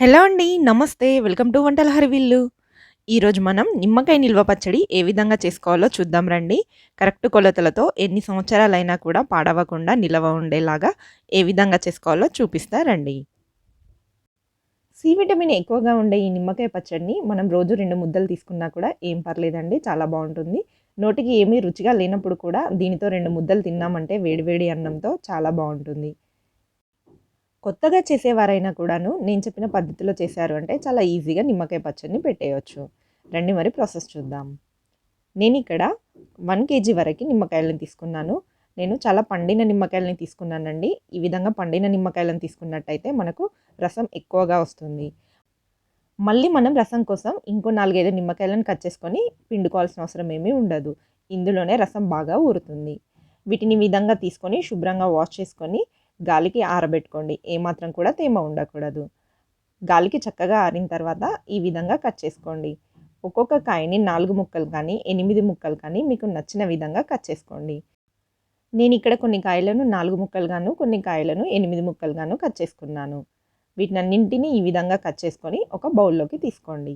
Hello అండి. నమస్తే. Welcome to వంటల హరివిల్లు. ఈరోజు మనం నిమ్మకాయ నిల్వ పచ్చడి ఏ విధంగా చేసుకోవాలో చూద్దాం రండి. కరెక్ట్ కొలతలతో ఎన్ని సంవత్సరాలైనా కూడా పాడవకుండా నిలవ ఉండేలాగా ఏ విధంగా చేసుకోవాలో చూపిస్తా రండి. సి విటమిన్ ఎక్కువగా ఉండే ఈ నిమ్మకాయ పచ్చడిని మనం రోజు రెండు ముద్దలు తీసుకున్నా కూడా ఏం పర్లేదండి. చాలా బాగుంటుంది నోటికి ఏమీ రుచిగా లేనప్పుడు కూడా దీనితో రెండు ముద్దలు తిన్నామంటే వేడి వేడి అన్నంతో చాలా బాగుంటుంది కొత్తగా చేసేవారైనా కూడాను నేను చెప్పిన పద్ధతిలో చేశారు అంటే చాలా ఈజీగా నిమ్మకాయ పచ్చడిని పెట్టేయచ్చు రండి మరి ప్రాసెస్ చూద్దాం. నేను ఇక్కడ వన్ కేజీ వరకు నిమ్మకాయలను తీసుకున్నాను. నేను చాలా పండిన నిమ్మకాయలని తీసుకున్నానండి. ఈ విధంగా పండిన నిమ్మకాయలను తీసుకున్నట్టయితే మనకు రసం ఎక్కువగా వస్తుంది. మళ్ళీ మనం రసం కోసం ఇంకో 4, 5 నిమ్మకాయలను కట్ చేసుకొని పిండుకోవాల్సిన అవసరం ఏమీ ఉండదు. ఇందులోనే రసం బాగా ఊరుతుంది. వీటిని విధంగా తీసుకొని శుభ్రంగా వాష్ చేసుకొని గాలికి ఆరబెట్టుకోండి. ఏమాత్రం కూడా తేమ ఉండకూడదు. గాలికి చక్కగా ఆరిన తర్వాత ఈ విధంగా కట్ చేసుకోండి. ఒక్కొక్క కాయని నాలుగు ముక్కలు కానీ, ఎనిమిది ముక్కలు కానీ మీకు నచ్చిన విధంగా కట్ చేసుకోండి. నేను ఇక్కడ కొన్ని కాయలను నాలుగు ముక్కలుగాను, కొన్ని కాయలను ఎనిమిది ముక్కలుగాను కట్ చేసుకున్నాను. వీటినన్నింటినీ ఈ విధంగా కట్ చేసుకొని ఒక బౌల్‌లోకి తీసుకోండి.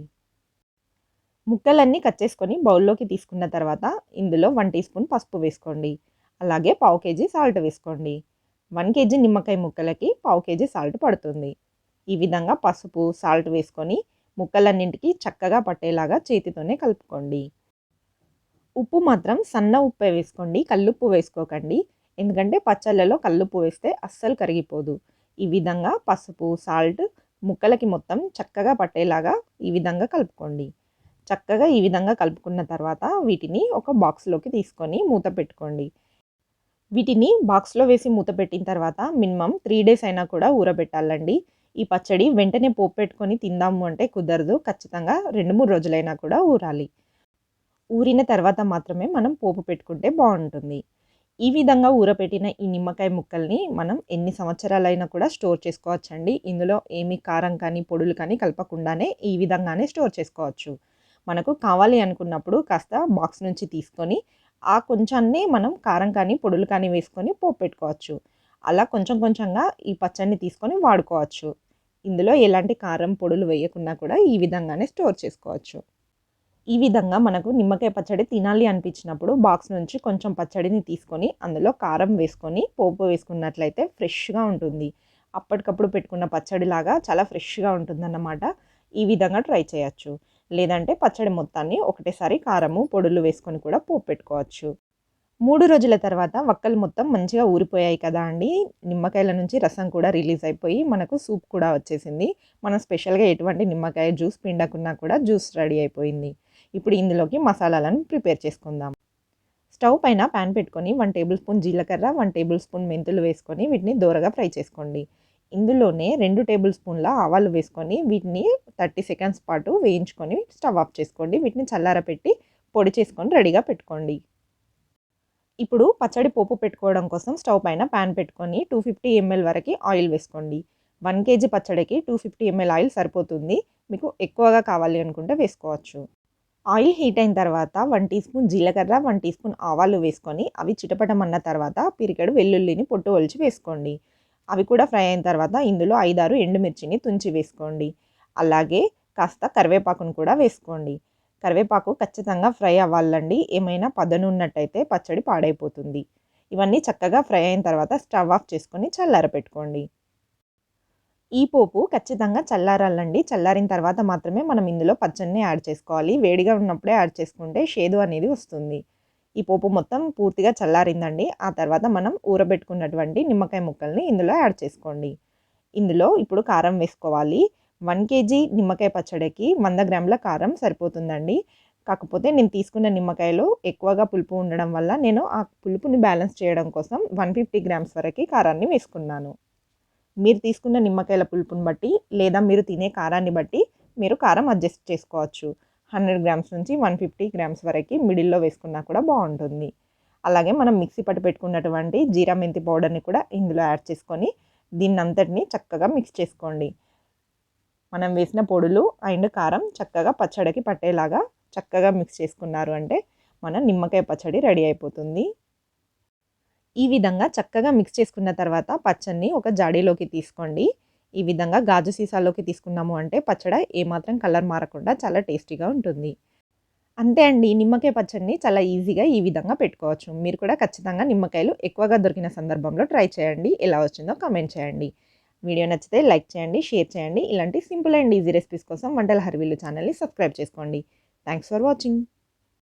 ముక్కలన్నీ కట్ చేసుకొని బౌల్‌లోకి తీసుకున్న తర్వాత ఇందులో వన్ టీ స్పూన్ పసుపు వేసుకోండి. అలాగే పావు కేజీ సాల్ట్ వేసుకోండి. వన్ కేజీ నిమ్మకాయ ముక్కలకి పావు కేజీ సాల్ట్ పడుతుంది. ఈ విధంగా పసుపు, సాల్ట్ వేసుకొని ముక్కలన్నింటికి చక్కగా పట్టేలాగా చేతితోనే కలుపుకోండి. ఉప్పు మాత్రం సన్న ఉప్పు వేసుకోండి. కల్లుప్పు వేసుకోకండి. ఎందుకంటే పచ్చళ్ళలో కల్లుప్పు వేస్తే అస్సలు కరిగిపోదు. ఈ విధంగా పసుపు, సాల్ట్ ముక్కలకి మొత్తం చక్కగా పట్టేలాగా ఈ విధంగా కలుపుకోండి. చక్కగా ఈ విధంగా కలుపుకున్న తర్వాత వీటిని ఒక బాక్స్‌లోకి తీసుకొని మూత పెట్టుకోండి. వీటిని బాక్స్‌లో వేసి మూత పెట్టిన తర్వాత మినిమమ్ త్రీ డేస్ అయినా కూడా ఊరబెట్టాలండి. ఈ పచ్చడి వెంటనే పోపు పెట్టుకొని తిందాము అంటే కుదరదు. ఖచ్చితంగా 2, 3 రోజులైనా కూడా ఊరాలి. ఊరిన తర్వాత మాత్రమే మనం పోపు పెట్టుకుంటే బాగుంటుంది ఈ విధంగా ఊరపెట్టిన ఈ నిమ్మకాయ ముక్కల్ని మనం ఎన్ని సంవత్సరాలైనా కూడా స్టోర్ చేసుకోవచ్చండి. ఇందులో ఏమి కారం కానీ, పొడులు కానీ కలపకుండానే ఈ విధంగానే స్టోర్ చేసుకోవచ్చు. మనకు కావాలి అనుకున్నప్పుడు కాస్త బాక్స్ నుంచి తీసుకొని ఆ కొంచెాన్ని మనం కారం కానీ, పొడులు కానీ వేసుకొని పోపు పెట్టుకోవచ్చు. అలా కొంచెం కొంచెంగా ఈ పచ్చడిని తీసుకొని వాడుకోవచ్చు. ఇందులో ఎలాంటి కారం, పొడులు వేయకున్నా కూడా ఈ విధంగానే స్టోర్ చేసుకోవచ్చు. ఈ విధంగా మనకు నిమ్మకాయ పచ్చడి తినాలి అనిపించినప్పుడు బాక్స్ నుంచి కొంచెం పచ్చడిని తీసుకొని అందులో కారం వేసుకొని పోపు వేసుకున్నట్లయితే ఫ్రెష్‌గా ఉంటుంది. అప్పటికప్పుడు పెట్టుకున్న పచ్చడిలాగా చాలా ఫ్రెష్‌గా ఉంటుందన్నమాట. ఈ విధంగా ట్రై చేయొచ్చు. లేదంటే పచ్చడి మొత్తాన్ని ఒకటేసారి కారము, పొడులు వేసుకొని కూడా పోపు పెట్టుకోవచ్చు. మూడు రోజుల తర్వాత వక్కలు మొత్తం మంచిగా ఊరిపోయాయి కదా అండి. నిమ్మకాయల నుంచి రసం కూడా రిలీజ్ అయిపోయి మనకు సూప్ కూడా వచ్చేసింది. మనం స్పెషల్‌గా ఎటువంటి నిమ్మకాయ జ్యూస్ పిండకున్నా కూడా జ్యూస్ రెడీ అయిపోయింది. ఇప్పుడు ఇందులోకి మసాలాలను ప్రిపేర్ చేసుకుందాం. స్టవ్ పైన పాన్ పెట్టుకొని వన్ టేబుల్ స్పూన్ జీలకర్ర, వన్ టేబుల్ స్పూన్ మెంతులు వేసుకొని వీటిని దోరగా ఫ్రై చేసుకోండి. ఇందులోనే రెండు టేబుల్ స్పూన్ల ఆవాలు వేసుకొని వీటిని 30 సెకండ్స్ పాటు వేయించుకొని స్టవ్ ఆఫ్ చేసుకోండి. వీటిని చల్లారపెట్టి పొడి చేసుకొని రెడీగా పెట్టుకోండి. ఇప్పుడు పచ్చడి పోపు పెట్టుకోవడం కోసం స్టవ్ పైన ప్యాన్ పెట్టుకొని 250 ఎంఎల్ వరకు ఆయిల్ వేసుకోండి. వన్ కేజీ పచ్చడికి 250 ఎంఎల్ ఆయిల్ సరిపోతుంది. మీకు ఎక్కువగా కావాలి అనుకుంటే వేసుకోవచ్చు. ఆయిల్ హీట్ అయిన తర్వాత వన్ టీ స్పూన్ జీలకర్ర, వన్ టీ స్పూన్ ఆవాలు వేసుకొని అవి చిటపటమన్న తర్వాత పిరికెడు వెల్లుల్లిని పొట్టు ఒలిచి వేసుకోండి. అవి కూడా ఫ్రై అయిన తర్వాత ఇందులో 5, 6 ఎండుమిర్చిని తుంచి వేసుకోండి. అలాగే కాస్త కరివేపాకును కూడా వేసుకోండి. కరివేపాకు ఖచ్చితంగా ఫ్రై అవ్వాలండి. ఏమైనా పదను ఉన్నట్టయితే పచ్చడి పాడైపోతుంది. ఇవన్నీ చక్కగా ఫ్రై అయిన తర్వాత స్టవ్ ఆఫ్ చేసుకొని చల్లారపెట్టుకోండి. ఈ పోపు ఖచ్చితంగా చల్లారాలండి. చల్లారిన తర్వాత మాత్రమే మనం ఇందులో పచ్చడిని యాడ్ చేసుకోవాలి. వేడిగా ఉన్నప్పుడే యాడ్ చేసుకుంటే షేదు అనేది వస్తుంది. ఈ పోపు మొత్తం పూర్తిగా చల్లారిందండి. ఆ తర్వాత మనం ఊరబెట్టుకున్నటువంటి నిమ్మకాయ ముక్కల్ని ఇందులో యాడ్ చేసుకోండి. ఇందులో ఇప్పుడు కారం వేసుకోవాలి. వన్ కేజీ నిమ్మకాయ పచ్చడికి వంద గ్రాముల కారం సరిపోతుందండి. కాకపోతే నేను తీసుకున్న నిమ్మకాయలు ఎక్కువగా పులుపు ఉండడం వల్ల నేను ఆ పులుపుని బ్యాలెన్స్ చేయడం కోసం 150 గ్రామ్స్ వరకు కారాన్ని వేసుకున్నాను. మీరు తీసుకున్న నిమ్మకాయల పులుపుని బట్టి లేదా మీరు తినే కారాన్ని బట్టి మీరు కారం అడ్జస్ట్ చేసుకోవచ్చు. 100 గ్రామ్స్ నుంచి 150 గ్రామ్స్ వరకు మిడిల్‌లో వేసుకున్నా కూడా బాగుంటుంది అలాగే మనం మిక్సీ పట్టు పెట్టుకున్నటువంటి జీరా మెంతి పౌడర్‌ని కూడా ఇందులో యాడ్ చేసుకొని దీన్నంతటిని చక్కగా మిక్స్ చేసుకోండి. మనం వేసిన పొడులు అండ్ కారం చక్కగా పచ్చడికి పట్టేలాగా చక్కగా మిక్స్ చేసుకున్నారు అంటే మన నిమ్మకాయ పచ్చడి రెడీ అయిపోతుంది. ఈ విధంగా చక్కగా మిక్స్ చేసుకున్న తర్వాత పచ్చడిని ఒక జాడీలోకి తీసుకోండి. ఈ విధంగా గాజు సీసాలోకి తీసుకున్నాము అంటే పచ్చడి ఏమాత్రం కలర్ మారకుండా చాలా టేస్టీగా ఉంటుంది. అంతే అండి నిమ్మకాయ పచ్చడిని చాలా ఈజీగా ఈ విధంగా పెట్టుకోవచ్చు. మీరు కూడా ఖచ్చితంగా నిమ్మకాయలు ఎక్కువగా దొరికిన సందర్భంలో ట్రై చేయండి. ఎలా వచ్చిందో కామెంట్ చేయండి. వీడియో నచ్చితే లైక్ చేయండి షేర్ చేయండి. ఇలాంటి సింపుల్ అండ్ ఈజీ రెసిపీస్ కోసం వంటల హర్వీలు ఛానల్ని సబ్స్క్రైబ్ చేసుకోండి. Thanks for watching.